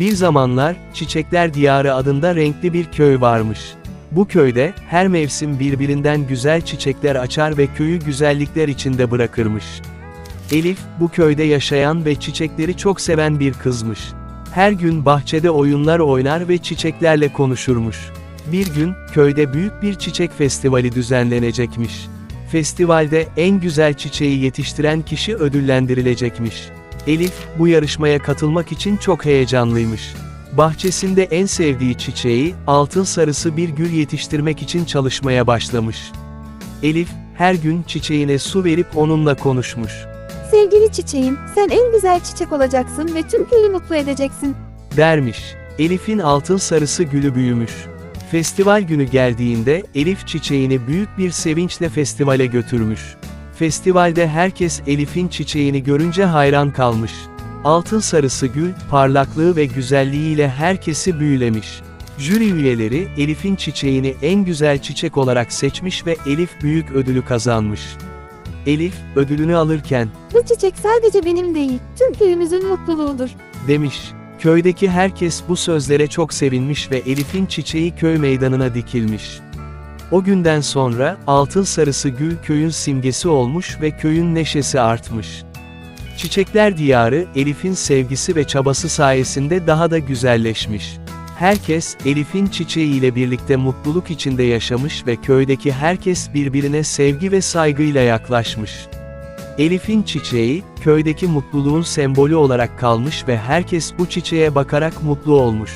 Bir zamanlar, Çiçekler Diyarı adında renkli bir köy varmış. Bu köyde, her mevsim birbirinden güzel çiçekler açar ve köyü güzellikler içinde bırakırmış. Elif, bu köyde yaşayan ve çiçekleri çok seven bir kızmış. Her gün bahçede oyunlar oynar ve çiçeklerle konuşurmuş. Bir gün, köyde büyük bir çiçek festivali düzenlenecekmiş. Festivalde en güzel çiçeği yetiştiren kişi ödüllendirilecekmiş. Elif, bu yarışmaya katılmak için çok heyecanlıymış. Bahçesinde en sevdiği çiçeği, altın sarısı bir gül yetiştirmek için çalışmaya başlamış. Elif, her gün çiçeğine su verip onunla konuşmuş. Sevgili çiçeğim, sen en güzel çiçek olacaksın ve tüm köyü mutlu edeceksin. dermiş. Elif'in altın sarısı gülü büyümüş. Festival günü geldiğinde Elif çiçeğini büyük bir sevinçle festivale götürmüş. Festivalde herkes Elif'in çiçeğini görünce hayran kalmış. Altın sarısı gül, parlaklığı ve güzelliğiyle herkesi büyülemiş. Jüri üyeleri Elif'in çiçeğini en güzel çiçek olarak seçmiş ve Elif büyük ödülü kazanmış. Elif, ödülünü alırken, Bu çiçek sadece benim değil, tüm köyümüzün mutluluğudur. demiş. Köydeki herkes bu sözlere çok sevinmiş ve Elif'in çiçeği köy meydanına dikilmiş. O günden sonra, altın sarısı gül köyün simgesi olmuş ve köyün neşesi artmış. Çiçekler diyarı, Elif'in sevgisi ve çabası sayesinde daha da güzelleşmiş. Herkes, Elif'in çiçeğiyle birlikte mutluluk içinde yaşamış ve köydeki herkes birbirine sevgi ve saygıyla yaklaşmış. Elif'in çiçeği, köydeki mutluluğun sembolü olarak kalmış ve herkes bu çiçeğe bakarak mutlu olmuş.